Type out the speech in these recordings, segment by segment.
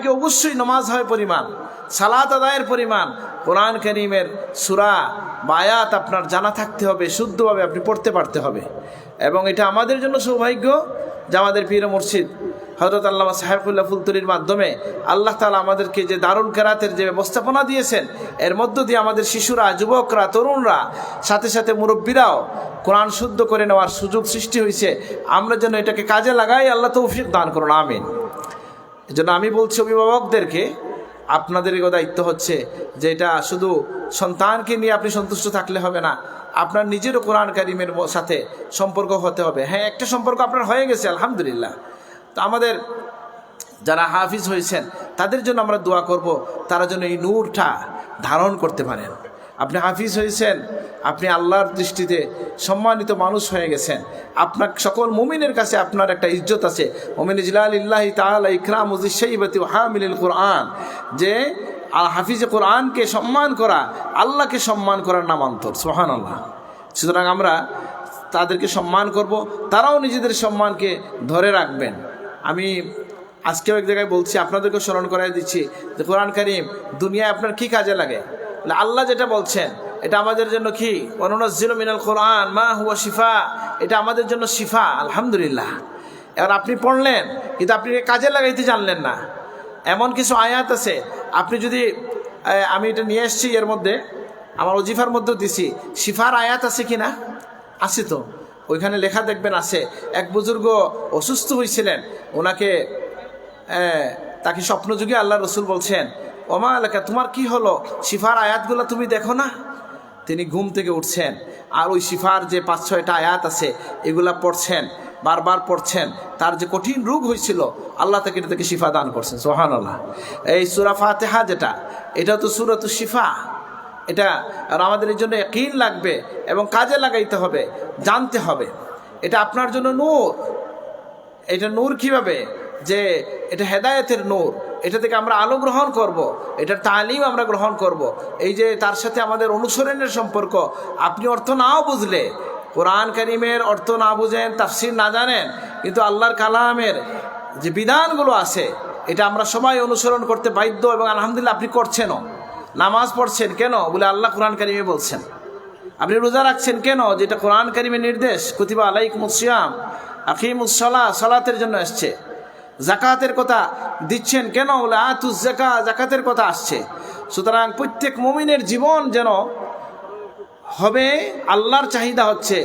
আপনাকে অবশ্যই নমাজ হয় পরিমাণ, সালাত আদায়ের পরিমাণ। কোরআন করিমের সুরা, বায়াত আপনার জানা থাকতে হবে, শুদ্ধভাবে আপনি পড়তে পারতে হবে। এবং এটা আমাদের জন্য সৌভাগ্য যে আমাদের পীর মুর্শিদ হজরত আল্লামা সাহেবুল্লাহ ফুলতুলির মাধ্যমে আল্লাহ তালা আমাদেরকে যে দারুণ কেরাতের যে ব্যবস্থাপনা দিয়েছেন, এর মধ্য দিয়ে আমাদের শিশুরা, যুবকরা, তরুণরা, সাথে সাথে মুরব্বীরাও কোরআন শুদ্ধ করে নেওয়ার সুযোগ সৃষ্টি হয়েছে। আমরা যেন এটাকে কাজে লাগাই, আল্লাহ তৌফিক দান করুন, আমিন। এজন্য আমি বলছি অভিভাবকদেরকে আপনাদের দায়িত্ব হচ্ছে যে এটা শুধু সন্তানকে নিয়ে আপনি সন্তুষ্ট থাকলে হবে না, আপনার নিজেরও কোরআন কারিমের সাথে সম্পর্ক হতে হবে। হ্যাঁ একটা সম্পর্ক আপনার হয়ে গেছে, আলহামদুলিল্লাহ। তো আমাদের যারা হাফিজ হয়েছেন, তাদের জন্য আমরা দোয়া করব, তারা যেন এই নূরটা ধারণ করতে পারেন। আপনি হাফিজ হয়েছেন, আপনি আল্লাহর দৃষ্টিতে সম্মানিত মানুষ হয়ে গেছেন। আপনার সকল মুমিনের কাছে আপনার একটা ইজ্জত আছে। মোমিন ইজলাল ইল্লাহি তাআলা ইকরাম উজিসাইবাতি হামিল কোরআন। যে আল হাফিজে কোরআনকে সম্মান করা, আল্লাহকে সম্মান করার নামান্তর সোহান আল্লাহ সুতরাং আমরা তাদেরকে সম্মান করব, তারাও নিজেদের সম্মানকে ধরে রাখবেন। আমি আজকেও এক জায়গায় বলছি আপনাদেরকে স্মরণ করাই দিচ্ছি যে কোরআন কারিম দুনিয়ায় আপনার কি কাজে লাগে? আল্লাহ যেটা বলছেন, এটা আমাদের জন্য কি? অনুনজিল মিনাল কোরআন মা হুয়া শিফা। এটা আমাদের জন্য শিফা, আলহামদুলিল্লাহ। এবার আপনি পড়লেন, কিন্তু আপনি কাজে লাগাইতে জানলেন না। এমন কিছু আয়াত আছে, আপনি যদি আমি এটা নিয়ে এসেছি এর মধ্যে, আমার অজিফার মধ্যে দিছি, শিফার আয়াত আছে কি না আছে তো। ওইখানে লেখা দেখবেন আছে, এক বুজুর্গ অসুস্থ হয়েছিলেন ওনাকে তাকে স্বপ্নযুগে আল্লাহ রসুল বলছেন ওমা এলাকা তোমার কি হলো? শিফার আয়াতগুলো তুমি দেখো না? তিনি ঘুম থেকে উঠছেন আর ওই শিফার যে পাঁচ ছয়টা আয়াত আছে, এগুলা পড়ছেন, বারবার পড়ছেন। তার যে কঠিন রোগ হয়েছিল, আল্লাহ তাকে এটা থেকে শিফা দান করছেন সোহান আল্লাহ এই সুরা ফাতেহা যেটা, এটা তো সুরাত শিফা। এটা আর আমাদের জন্য কিন লাগবে এবং কাজে লাগাইতে হবে, জানতে হবে। এটা আপনার জন্য নূর। এটা নূর কীভাবে? যে এটা হেদায়েতের নূর। এটা থেকে আমরা আলো গ্রহণ করব। এটার তালিম আমরা গ্রহণ করব। এই যে তার সাথে আমাদের অনুসরণের সম্পর্ক, আপনি অর্থ নাও বুঝলে, কোরআন করিমের অর্থ না বুঝেন, তাফসির না জানেন, কিন্তু আল্লাহর কালামের যে বিধানগুলো আছে, এটা আমরা সবাই অনুসরণ করতে বাধ্য এবং আলহামদুলিল্লাহ আপনি করছেনও নামাজ পড়ছেন কেন বলে আল্লাহ কোরআন কারিমে বলছেন আপনি রোজা রাখছেন কেন যেটা কোরআন কারিমের নির্দেশ, কুতিবা আলাইকুম সিয়াম আকিমুসলা সলাতের জন্য এসছে জাকাতের কথা দিচ্ছেন কেন? বলে আতুস জাকা জাকাতের কথা আসছে। সুতরাং প্রত্যেক মমিনের জীবন যেন হবে আল্লাহর চাহিদা হচ্ছে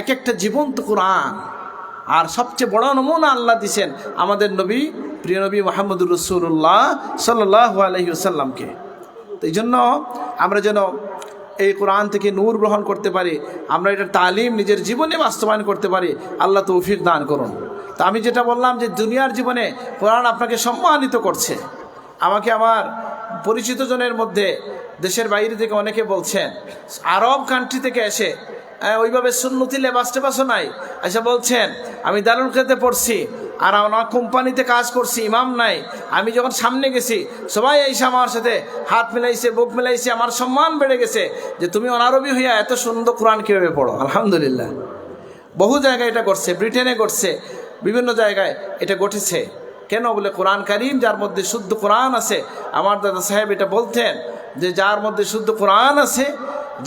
এক একটা জীবন্ত কোরআন। আর সবচেয়ে বড় নমুনা আল্লাহ দিছেন আমাদের নবী, প্রিয় নবী মোহাম্মদুর রসুল্লাহ সাল্লাহ আলহিউসাল্লামকে তো এই জন্য আমরা যেন এই কোরআন থেকে নূর গ্রহণ করতে পারি, আমরা এটা তালিম নিজের জীবনে বাস্তবায়ন করতে পারি, আল্লাহ তৌফিক দান করুন। তা আমি যেটা বললাম যে দুনিয়ার জীবনে কোরআন আপনাকে সম্মানিত করছে। আমাকে আমার পরিচিত জনের মধ্যে, দেশের বাইরে থেকে অনেকে বলছেন, আরব কান্ট্রি থেকে এসে ওইভাবে সুন্নতি লেবাস টেবাসও নাই। আচ্ছা বলছেন, আমি দারুল খেতে পড়ছি আর আমার কোম্পানিতে কাজ করছি, ইমাম নাই। আমি যখন সামনে গেছি, সবাই এসে আমার সাথে হাত মিলাইছে, বুক মিলাইছে, আমার সম্মান বেড়ে গেছে যে তুমি অনারবি হইয়া এত সুন্দর কোরআন কীভাবে পড়ো? আলহামদুলিল্লাহ। বহু জায়গায় এটা করছে ব্রিটেনে করছে বিভিন্ন জায়গায় এটা ঘটেছে। কেন বলে কোরআন কারিম, যার মধ্যে শুদ্ধ কোরআন আছে? আমার দাদা সাহেব এটা বলতেন যে যার মধ্যে শুদ্ধ কোরআন আছে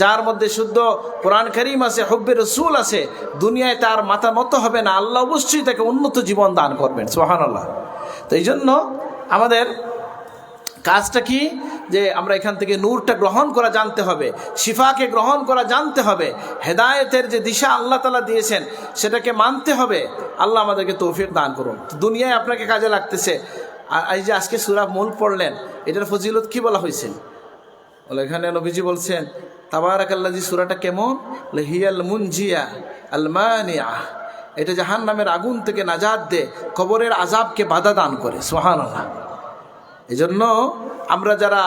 যার মধ্যে শুদ্ধ কোরআন করিম আছে, হব্বে রসুল আছে, দুনিয়ায় তার মাথা নত হবে না। আল্লাহ অবশ্যই তাকে উন্নত জীবন দান করবেন সোহান আল্লাহ তো এই জন্য আমাদের কাজটা কি? যে আমরা এখান থেকে নূরটা গ্রহণ করা জানতে হবে, শিফাকে গ্রহণ করা জানতে হবে, হেদায়েতের যে দিশা আল্লাহ তালা দিয়েছেন, সেটাকে মানতে হবে। আল্লাহ আমাদেরকে তৌফিক দান করুন। দুনিয়ায় আপনাকে কাজে লাগতেছে। আর এই যে আজকে সুরা মূল পড়লেন, এটার ফজিলত কি বলা হয়েছে? এখানে নবীজি বলছেন তাবারাক আল্লাজি সুরাটা কেমন? হিয়াল মুনজিয়া আল মানিয়া এটা জাহান নামের আগুন থেকে নাজাদ দে, কবরের আজাবকে বাধা দান করে সোহান এই জন্য আমরা যারা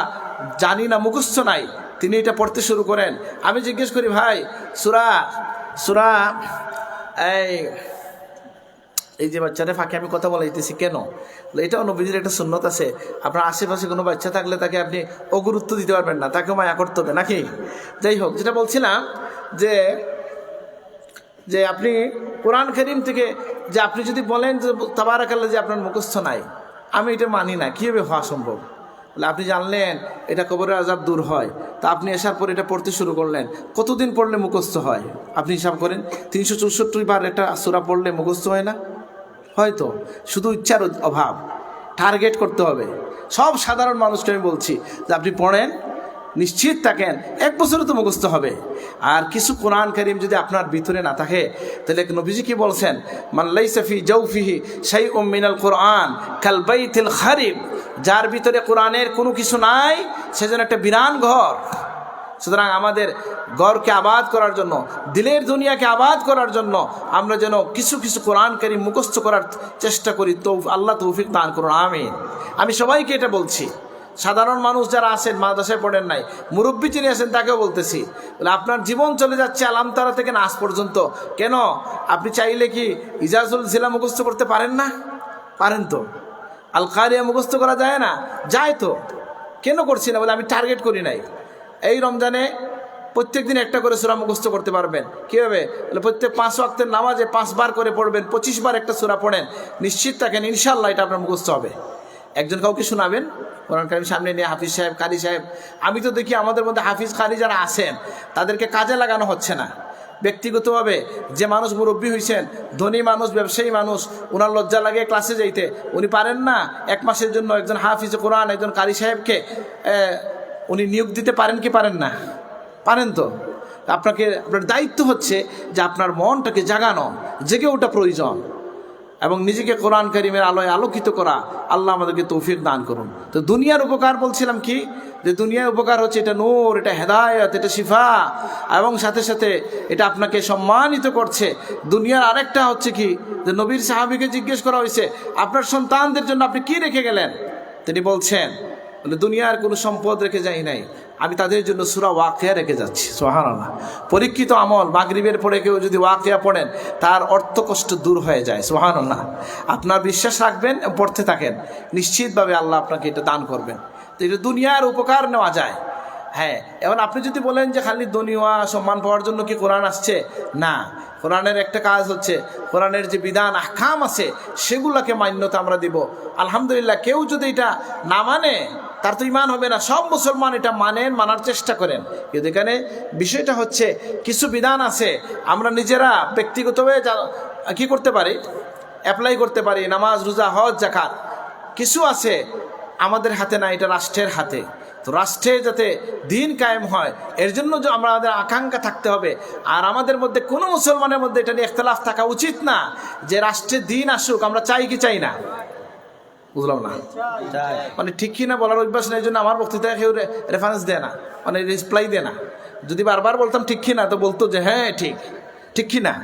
জানি না, মুখস্থ নাই, তিনি এটা পড়তে শুরু করেন। আমি জিজ্ঞেস করি, ভাই, সুরা সুরা, এই এই যে বাচ্চাদের ফাঁকে আমি কথা বলাইতেছি কেন? বলে, এটাও নবীজির একটা সুন্নত আছে। আপনার আশেপাশে কোনো বাচ্চা থাকলে তাকে আপনি অগুরুত্ব দিতে পারবেন না তাকে মায়া করতে হবে নাকি? যাই হোক যেটা বলছিলাম যে যে আপনি কোরআন করিম থেকে যে আপনি যদি বলেন যে তাবারাকাল্লা যে আপনার মুখস্থ নাই আমি এটা মানি না কীভাবে হওয়া সম্ভব? আপনি জানলেন এটা কবরের আজাব দূর হয় তা আপনি আসার পর এটা পড়তে শুরু করলেন কতদিন পড়লে মুখস্থ হয়? আপনি হিসাব করেন তিনশো চৌষট্টি বার একটা সুরা পড়লে মুখস্থ হয় না? হয়তো শুধু ইচ্ছার অভাব। টার্গেট করতে হবে। সব সাধারণ মানুষকে আমি বলছি, যে আপনি পড়েন, নিশ্চিত থাকেন, এক বছরে তো মুখস্থ হবে। আর কিছু কোরআন করিম যদি আপনার ভিতরে না থাকে, তাহলে নবীজি কি বলছেন? মাল্লাই সফি জৌফিহি সেই মিনাল কোরআন কালবাইতিল খারিব। যার ভিতরে কোরআনের কোনো কিছু নাই সেজন্য একটা বিরান ঘর। সুতরাং আমাদের গড়কে আবাদ করার জন্য, দিলের দুনিয়াকে আবাদ করার জন্য আমরা যেন কিছু কিছু কোরআন কারি মুখস্থ করার চেষ্টা করি তো আল্লাহ তৌফিক দান করুন, আমিন। আমি সবাইকে এটা বলছি। সাধারণ মানুষ যারা আছেন, মাদ্রাসায় পড়েন নাই, মুরব্বী যিনি আছেন তাকেও বলতেছি, বলে আপনার জীবন চলে যাচ্ছে আলামতারা থেকে নাচ পর্যন্ত। কেন? আপনি চাইলে কি ইজাজুল জিলা মুখস্থ করতে পারেন না? পারেন তো। আল কারিয়া মুখস্থ করা যায় না? যায় তো। কেন করছি না বলে আমি টার্গেট করি নাই? এই রমজানে প্রত্যেক দিন একটা করে সুরা মুখস্থ করতে পারবেন। কীভাবে? প্রত্যেক পাঁচ ওয়াক্তের নামাজে পাঁচবার করে পড়বেন পঁচিশ বার একটা সুরা পড়েন। নিশ্চিত থাকেন ইনশাল্লাহ এটা আপনার মুখস্থ হবে। একজন কাউকে শোনাবেন? কোরআন কারিম সামনে নিয়ে হাফিজ সাহেব, কারি সাহেব। আমি তো দেখি আমাদের মধ্যে হাফিজ, কারি যারা আছেন, তাদেরকে কাজে লাগানো হচ্ছে না। ব্যক্তিগতভাবে যে মানুষ মুরব্বী হয়েছেন ধনী মানুষ, ব্যবসায়ী মানুষ ওনার লজ্জা লাগে ক্লাসে যাইতে। উনি পারেন না এক মাসের জন্য একজন হাফিজ কোরআন, একজন কারি সাহেবকে উনি নিয়োগ দিতে পারেন কি পারেন না? পারেন তো। আপনাকে, আপনার দায়িত্ব হচ্ছে যে আপনার মনটাকে জাগানো, জেগে ওটা প্রয়োজন এবং নিজেকে কোরআন করিমের আলোয় আলোকিত করা আল্লাহ আমাদেরকে তৌফিক দান করুন। তো দুনিয়ার উপকার বলছিলাম কি? যে দুনিয়ার উপকার হচ্ছে এটা নূর, এটা হেদায়ত, এটা শিফা এবং সাথে সাথে এটা আপনাকে সম্মানিত করছে। দুনিয়ার আরেকটা হচ্ছে কি? যে নবীর সাহাবিকে জিজ্ঞেস করা হয়েছে, আপনার সন্তানদের জন্য আপনি কি রেখে গেলেন? তিনি বলছেন বলে দুনিয়ার কোনো সম্পদ রেখে যাই নাই। আমি তাদের জন্য সুরা ওয়াকিয়া রেখে যাচ্ছি সোহানাল্লাহ পরীক্ষিত আমল, মাগরীবের পরে কেউ যদি ওয়াকিয়া পড়েন, তার অর্থ কষ্ট দূর হয়ে যায় সোহানাল্লাহ আপনার বিশ্বাস রাখবেন, পড়তে থাকেন। নিশ্চিতভাবে আল্লাহ আপনাকে এটা দান করবেন। তো এটা দুনিয়ার উপকার নেওয়া যায়। হ্যাঁ এখন আপনি যদি বলেন যে খালি দুনিয়া সম্মান পাওয়ার জন্য কি কোরআন আসছে? না, কোরআনের একটা কাজ হচ্ছে, কোরআনের যে বিধান, আহকাম আছে, সেগুলোকে মান্যতা আমরা দিব। আলহামদুলিল্লাহ, কেউ যদি এটা না মানে তার তো ইমান হবে না। সব মুসলমান এটা মানেন, মানার চেষ্টা করেন। কিন্তু এখানে বিষয়টা হচ্ছে, কিছু বিধান আছে, আমরা নিজেরা ব্যক্তিগতভাবে কি করতে পারি? অ্যাপ্লাই করতে পারি, নামাজ, রোজা, হজ জাকাত কিছু আছে আমাদের হাতে না, এটা রাষ্ট্রের হাতে। তো রাষ্ট্রে যাতে দিন কায়েম হয়, এর জন্য যে আমরা আমাদের আকাঙ্ক্ষা থাকতে হবে। আর আমাদের মধ্যে কোনো মুসলমানের মধ্যে এটা নিয়ে ইখতলাফ থাকা উচিত না যে রাষ্ট্রে দিন আসুক, আমরা চাই কি চাই না। বুঝলাম না? মানে ঠিক কি না বলার অভ্যাস নেই জন্য আমার বক্তৃতায় কেউ রেফারেন্স দেয় না মানে রিপ্লাই দেয় না। যদি বারবার বলতাম ঠিক কি না, তো বলতো যে হ্যাঁ ঠিক। ঠিক কি না?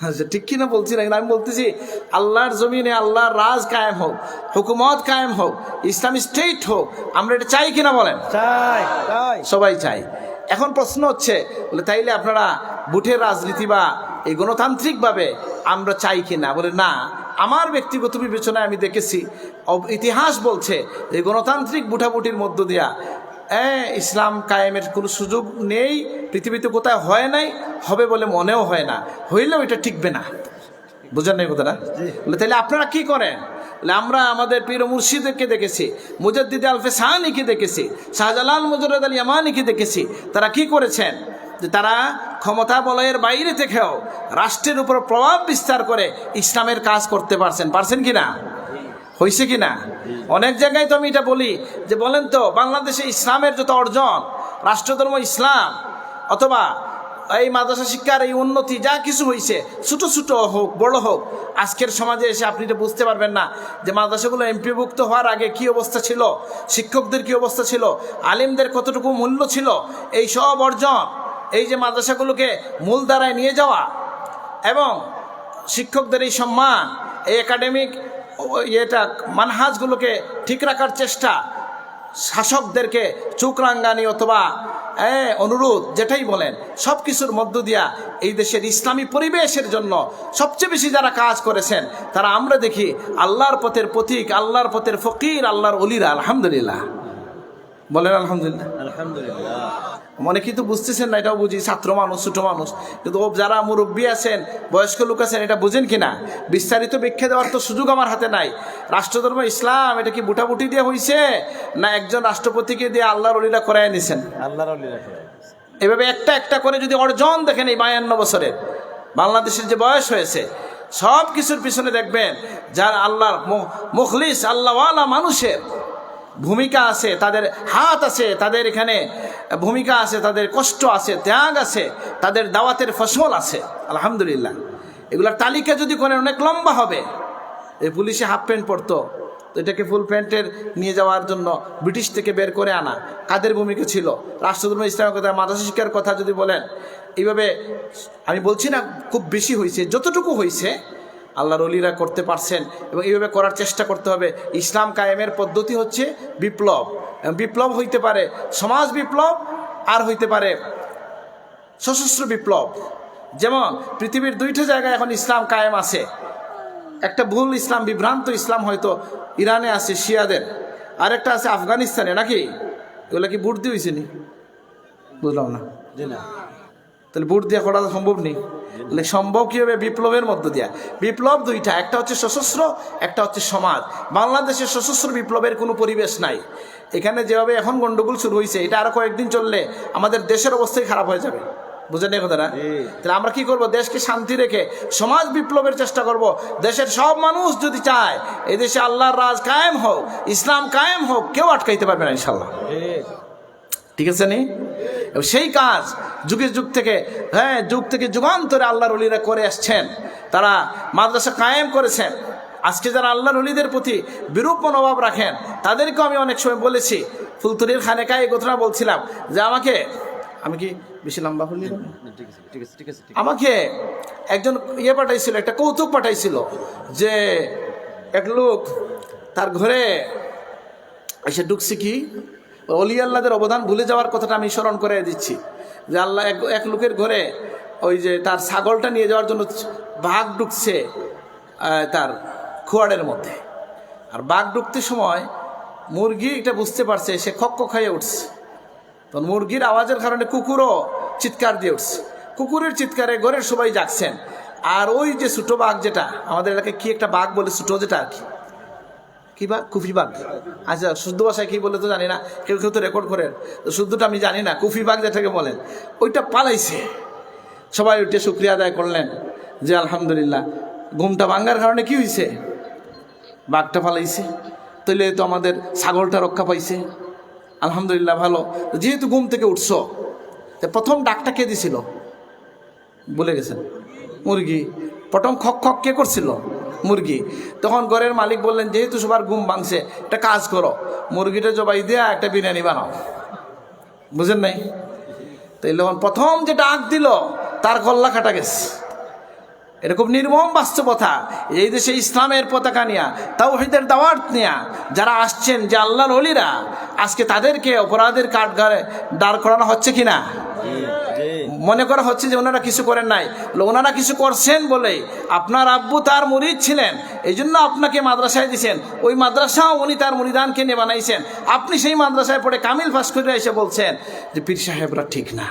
আচ্ছা ঠিক কিনা বলছি না কিন্তু আমি বলতেছি আল্লাহর জমিনে আল্লাহর রাজ কায়েম হোক হুকুমত কায়েম হোক ইসলামী স্টেট হোক আমরা এটা চাই কিনা বলেন? চাই সবাই চাই। এখন প্রশ্ন হচ্ছে বলে তাইলে আপনারা বুথের রাজনীতি বা এই গণতান্ত্রিকভাবে আমরা চাই কিনা? বলে না আমার ব্যক্তিগত বিবেচনায় আমি দেখেছি ইতিহাস বলছে যে গণতান্ত্রিক বুঠাবুটির মধ্য দিয়া এ, ইসলাম কায়েমের কোনো সুযোগ নেই পৃথিবীতে কোথায় হয় নাই হবে বলে মনেও হয় না। হইলেও এটা টিকবে না। বুঝেন না এই কথাটা বলে তাহলে আপনারা কি করেন? বলে আমরা আমাদের পীর মুর্শিদকে দেখেছি মুজাদ্দিদ আলফে সাহানিকে দেখেছি শাহজালাল মুজরদ আল ইয়ামানিকে দেখেছি। তারা কি করেছেন? যে তারা ক্ষমতা বলয়ের বাইরে থেকেও রাষ্ট্রের উপর প্রভাব বিস্তার করে ইসলামের কাজ করতে পারছেন। পারছেন কি না? হয়েছে কি না অনেক জায়গায় তো আমি এটা বলি যে বলেন তো, বাংলাদেশে ইসলামের যত অর্জন, রাষ্ট্রধর্ম ইসলাম, অথবা এই মাদ্রাসা শিক্ষার এই উন্নতি, যা কিছু হয়েছে ছোটো ছোটো হোক, বড় হোক, আজকের সমাজে এসে আপনি এটা বুঝতে পারবেন না যে মাদ্রাসাগুলো এমপিভুক্ত হওয়ার আগে কি অবস্থা ছিল, শিক্ষকদের কি অবস্থা ছিল, আলিমদের কতটুকু মূল্য ছিল, এই সব অর্জন, এই যে মাদ্রাসাগুলোকে মূল দ্বারায় নিয়ে যাওয়া, এবং শিক্ষকদের এই সম্মান, এই একাডেমিক ইয়েটা মানহাজগুলোকে ঠিক রাখার চেষ্টা। শাসকদেরকে চুকরাঙ্গানি অথবা অনুরোধ, যেটাই বলেন সব কিছুর মধ্য দিয়া এই দেশের ইসলামী পরিবেশের জন্য সবচেয়ে বেশি যারা কাজ করেছেন, তারা আমরা দেখি আল্লাহর পথের প্রতীক, আল্লাহর পথের ফকির, আল্লাহর অলিরা, আলহামদুলিল্লাহ। বলেন আলহামদুলিল্লাহ। আলহামদুলিল্লাহ। মনে কিন্তু বুঝতেছেন না এটাও বুঝি ছাত্র মানুষ ছোটো মানুষ। কিন্তু ও যারা মুরব্বী আছেন বয়স্ক লোক আছেন এটা বুঝেন কি না বিস্তারিত ব্যাখ্যা দেওয়ার তো সুযোগ আমার হাতে নাই। রাষ্ট্রধর্ম ইসলাম এটা কি বুটাবুটি দিয়ে হয়েছে না একজন রাষ্ট্রপতিকে দিয়ে আল্লাহর অলিরা করাই নিছেন? আল্লাহর এভাবে একটা একটা করে যদি অর্জন দেখেন এই বায়ান্ন বছরের বাংলাদেশের যে বয়স হয়েছে সব কিছুর পিছনে দেখবেন যার আল্লাহর মুখলিস আল্লাহওয়ালা মানুষের ভূমিকা আছে, তাদের হাত আছে, তাদের এখানে ভূমিকা আছে, তাদের কষ্ট আছে, ত্যাগ আছে, তাদের দাওয়াতের ফসল আছে, আলহামদুলিল্লাহ। এগুলোর তালিকা যদি করেন অনেক লম্বা হবে এই পুলিশে হাফ প্যান্ট পরতো, তো এটাকে ফুল প্যান্টের নিয়ে যাওয়ার জন্য ব্রিটিশ থেকে বের করে আনা, কাদের ভূমিকা ছিল? রাষ্ট্রধর্ম ইসলামের কথা, মাদ্রাসা শিক্ষার কথা যদি বলেন, এইভাবে আমি বলছি না খুব বেশি হয়েছে যতটুকু হয়েছে আল্লাহর অলিরা করতে পারছেন এবং এইভাবে করার চেষ্টা করতে হবে। ইসলাম কায়েমের পদ্ধতি হচ্ছে বিপ্লব। বিপ্লব হইতে পারে সমাজ বিপ্লব আর হইতে পারে সশস্ত্র বিপ্লব। যেমন পৃথিবীর দুইটা জায়গায় এখন ইসলাম কায়েম আছে। একটা ভুল ইসলাম, বিভ্রান্ত ইসলাম হয়তো ইরানে আছে, শিয়াদের। আরেকটা আছে আফগানিস্তানে, নাকি? এগুলো কি বুট দিয়ে হয়েছে নি। বুঝলাম না। তাহলে বুট দিয়ে করা সম্ভব নেই। তাহলে সম্ভব কী হবে বিপ্লবের মধ্য দিয়া। বিপ্লব দুইটা একটা হচ্ছে সশস্ত্র একটা হচ্ছে সমাজ। বাংলাদেশের সশস্ত্র বিপ্লবের কোনো পরিবেশ নাই। এখানে যেভাবে এখন গন্ডগোল শুরু হয়েছে এটা আরও কয়েকদিন চললে আমাদের দেশের অবস্থাই খারাপ হয়ে যাবে। বুঝেন এই কথাটা। তাহলে আমরা কি করব? দেশকে শান্তি রেখে সমাজ বিপ্লবের চেষ্টা করব। দেশের সব মানুষ যদি চায় এই দেশে আল্লাহর রাজ কায়েম হোক ইসলাম কায়েম হোক কেউ আটকাইতে পারবে না ইনশাল্লাহ ঠিক আছে নি? সেই কাজ যুগের যুগ থেকে হ্যাঁ যুগ থেকে যুগান্তরে আল্লাহর অলিরা করে আসছেন। তারা মাদ্রাসা কায়েম করেছেন। আজকে যারা আল্লাহর অলিদের প্রতি বিরূপ মনোভাব রাখেন তাদেরকেও আমি অনেক সময় বলেছি। ফুলতুরির খানেকায় এই ঘটনা বলছিলাম যে আমাকে আমি কি বেশি লম্বা ঠিক আমাকে একজন ইয়ে পাঠাইছিল একটা কৌতুক পাঠাইছিল যে এক লোক তার ঘরে এসে ঢুকছে কি? অলি আল্লাদের অবদান ভুলে যাওয়ার কথাটা আমি স্মরণ করে দিচ্ছি। যে আল্লাহ এক এক লোকের ঘরে ওই যে তার ছাগলটা নিয়ে যাওয়ার জন্য বাঘ ঢুকছে তার খোয়াড়ের মধ্যে। আর বাঘ ঢুকতে সময় মুরগি এটা বুঝতে পারছে, সে খক্ক খাইয়ে উঠছে। তখন মুরগির আওয়াজের কারণে কুকুরও চিৎকার দিয়ে উঠছে। কুকুরের চিৎকারে ঘরের সবাই জাগছেন। আর ওই যে ছোটো বাঘ যেটা, আমাদের এলাকায় কি একটা বাঘ বলে ছোটো যেটা আর কি? কি বাঘ কুফি বাঘ? আচ্ছা শুদ্ধ ভাষায় কি বলে তো জানি না। কেউ কেউ তো রেকর্ড করেন। তো শুদ্ধটা আমি জানি না, কুফি বাঘ যেটাকে বলেন। ওইটা পালাইছে। সবাই উঠে শুক্রিয়া আদায় করলেন যে আলহামদুলিল্লাহ। ঘুমটা ভাঙ্গার কারণে কি হয়েছে বাঘটা পালাইছে। তাইলে তো আমাদের ছাগলটা রক্ষা পাইছে। আলহামদুলিল্লাহ ভালো। যেহেতু ঘুম থেকে উঠছো প্রথম ডাকটা কে দিছিল? বলে গেছেন। মুরগি। প্রথম খক খক কে করছিল? মুরগি। তখন ঘরের মালিক বললেন, যেহেতু সবার ঘুম ভাঙছে, একটা কাজ করো। মুরগিটা জবাই দেয়া একটা বিরিয়ানি বানাও। বুঝেন নাই? তাই যখন প্রথম যে ডাক দিল, তার গল্লা কাটা গেছে। খুব নির্মম বাস্তবতা এই দেশে ইসলামের পতাকা নিয়া, তাওহিদের দাওয়াত নিয়া, যারা আসছেন যে আল্লাহর অলিরা, আজকে তাদেরকে অপরাধের কাঠঘরে দাঁড় করানো হচ্ছে কিনা? মনে করা হচ্ছে যে ওনারা কিছু করেন নাই। ওনারা কিছু করছেন বলে আপনার আব্বু তার মুরিদ ছিলেন এই জন্য আপনাকে মাদ্রাসায় দিয়েছেন ওই মাদ্রাসাও উনি তার মুরিদানকে নিয়ে বানাইছেন। আপনি সেই মাদ্রাসায় পড়ে কামিল ফাঁস করে এসে বলছেন যে পীর সাহেবরা ঠিক না।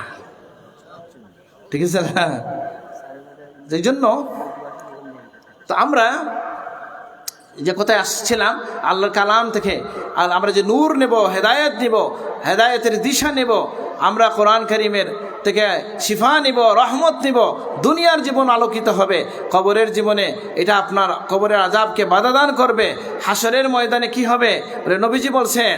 ঠিক আছে না? এই জন্য তো আমরা যে কোথায় আসছিলাম, আল্লাহর কালাম থেকে, আর আমরা যে নূর নেব, হেদায়েত নেব, হেদায়েতের দিশা নেব, আমরা কোরআন করিমের থেকে শিফা নিব, রহমত নিব, দুনিয়ার জীবন আলোকিত হবে। কবরের জীবনে এটা আপনার কবরের আজাবকে বাধাদান করবে। হাসরের ময়দানে কি হবে? নবীজি বলছেন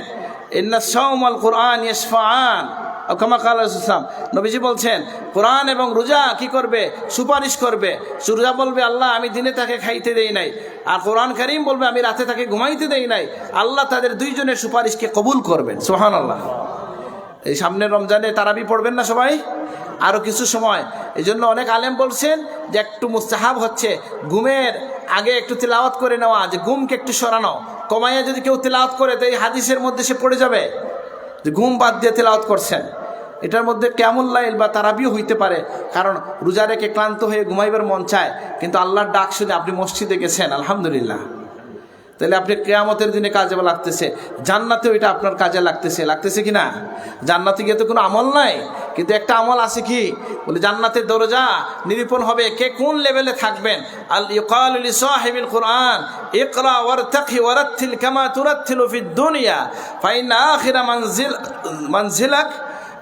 সৌমল কোরআন ইসফান ইসলাম নবীজি বলছেন, কোরআন এবং রোজা কি করবে? সুপারিশ করবে। রোজা বলবে, আল্লাহ, আমি দিনে তাকে খাইতে দেই নাই। আর কোরআন করিম বলবে, আমি রাতে তাকে ঘুমাইতে দেই নাই। আল্লাহ তাদের দুইজনের সুপারিশকে কবুল করবেন। সোহান আল্লাহ এই সামনের রমজানে তারাবি পড়বেন না সবাই? আরও কিছু সময়। এই জন্য অনেক আলেম বলছেন যে একটু মুস্তাহাব হচ্ছে। ঘুমের আগে একটু তেলাওয়াত করে নেওয়া, যে ঘুমকে একটু সরানো। কমাইয়া যদি কেউ তেলাওয়াত করে, তো এই হাদিসের মধ্যে সে পড়ে যাবে। যে ঘুম বাদ দিয়ে তেলাওয়াত করছেন। এটার মধ্যে কেমন লাইল বা তারাবিও হইতে পারে। কারণ রোজা রেখে ক্লান্ত হয়ে ঘুমাইবার মন চায়। কিন্তু আল্লাহর ডাক শুনে আপনি মসজিদে গেছেন, আলহামদুলিল্লাহ। তাহলে আপনি কেয়ামতের দিনে কাজে লাগতেছে। জান্নাতেও এটা আপনার কাজে লাগতেছে। লাগতেছে কি না? জান্নাতে গিয়ে তো কোনো আমল নাই। কিন্তু একটা আমল আছে কি? বলে জান্নাতের দরজা নিরূপণ হবে। কে কোন লেভেলে থাকবেন? আল কুরআন মানজিল, মানজিলাক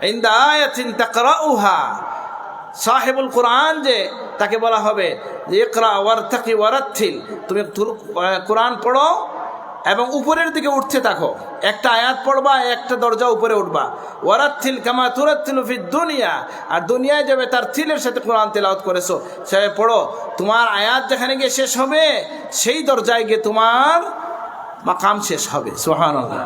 ইনদা আয়াতিন তাকরাউহা। সাহেবুল কোরআন যে, তাকে বলা হবে যে, ইকরা ওয়ারতাকি ওয়ারাত্তিল তুমি কোরআন পড়ো এবং উপরের দিকে উঠতে থাকো। একটা আয়াত পড়বা, একটা দরজা উপরে উঠবা। ওয়ারাত্তিল কামা তুরাত্তিল ফি দুনিয়া, আর দুনিয়ায় যাবে তার থিলের সাথে কোরআন তেলাওয়াত করেছ। সে পড়ো, তোমার আয়াত যেখানে গিয়ে শেষ হবে, সেই দরজায় গিয়ে তোমার মাকাম শেষ হবে, সুবহানাল্লাহ।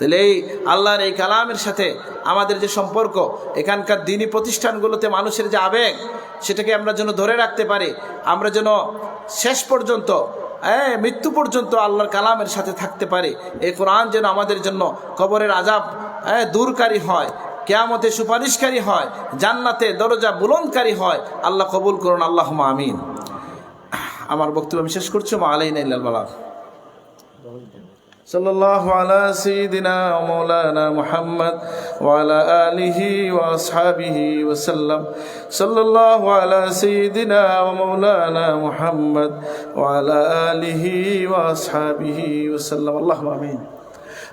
তাহলে এই আল্লাহর এই কালামের সাথে আমাদের যে সম্পর্ক, এখানকার দিনী প্রতিষ্ঠানগুলোতে মানুষের যে আবেগ, সেটাকে আমরা যেন ধরে রাখতে পারি, আমরা যেন শেষ পর্যন্ত হ্যাঁ মৃত্যু পর্যন্ত আল্লাহর কালামের সাথে থাকতে পারি। এই কোরআন যেন আমাদের জন্য কবরের আজাব হ্যাঁ দূরকারী হয়, কেয়ামতে সুপারিশকারী হয়, জান্নাতে দরজা বুলনকারী হয়, আল্লাহ কবুল করুন আল্লাহ আমিন। আমার বক্তব্য আমি শেষ করছি, মা আলাইন বালা صلى الله على سيدنا ومولانا محمد وعلى آله وأصحابه وسلم. صلى الله على سيدنا ومولانا محمد وعلى آله وأصحابه وسلم. اللهم آمين.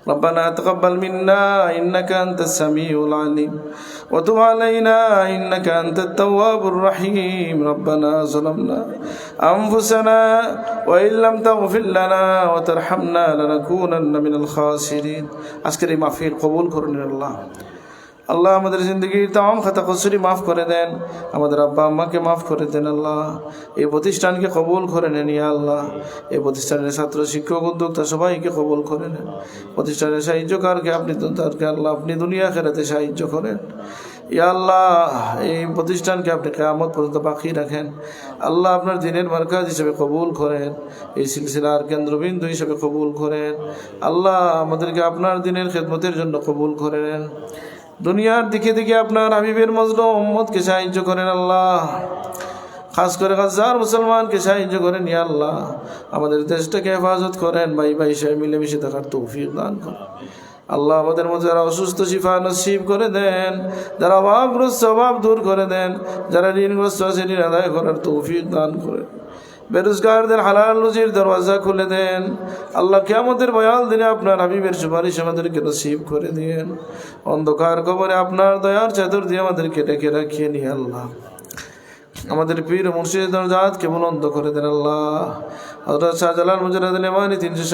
ربنا تقبل منا إنك أنت السميع العليم وتب علينا إنك أنت التواب الرحيم ربنا ظلمنا أنفسنا وإن لم تغفر لنا وترحمنا لنكونن من الخاسرين أسكري ما في قبول كرن الله আল্লাহ আমাদের জিন্দগির তাম খাতা কসুরি মাফ করে দেন। আমাদের আব্বা আম্মাকে মাফ করে দেন আল্লাহ। এই প্রতিষ্ঠানকে কবুল করে নেন ইয়া আল্লাহ। এই প্রতিষ্ঠানের ছাত্র, শিক্ষক, উদ্যোক্তা সবাইকে কবুল করে নেন। প্রতিষ্ঠানের সাহায্যকারকে, আপনি তারকে আল্লাহ আপনি দুনিয়া খেরাতে সাহায্য করেন। ইয়া আল্লাহ, এই প্রতিষ্ঠানকে আপনি কেয়ামত পর্যন্ত বাকি রাখেন। আল্লাহ আপনার দিনের মার্কাজ হিসেবে কবুল করেন। এই সিলসিলার কেন্দ্রবিন্দু হিসেবে কবুল করেন। আল্লাহ আমাদেরকে আপনার দিনের খেদমতের জন্য কবুল করেন দুনিয়ার দিকে দিকে আপনার হাবিবের মজলুম উম্মতকে সাহায্য করেন আল্লাহ। খাস করে হাজার মুসলমানকে সাহায্য করেন ইয়া আল্লাহ। আমাদের দেশটাকে হেফাজত করেন, ভাই ভাই সবাই মিলেমিশে থাকার তৌফিক দান করেন। আল্লাহ আমাদের মধ্যে যারা অসুস্থ, শিফা নসিব করে দেন, যারা অভাবগ্রস্ত, অভাব দূর করে দেন, যারা ঋণগ্রস্ত আছে ঋণ আদায় করার তৌফিক দান করেন। বেরোজগারদের হালাল রুজির দরওয়াজা খুলে দেন। আল্লাহ কেমতের বয়াল দিনে আপনার হাবিবের সুপারিশ আমাদেরকে নসিব করে দিন অন্ধকার কবরে আপনার দয়ার চাদর দিয়ে আমাদেরকে ডেকে রাখিয়ে নিয়ে আল্লাহ। আমাদের পীর মুর্শিদ দরজাত কেমন অন্ধ করে দেন আল্লাহ। হজরত শাহজালাল মুজারাদ তিনশো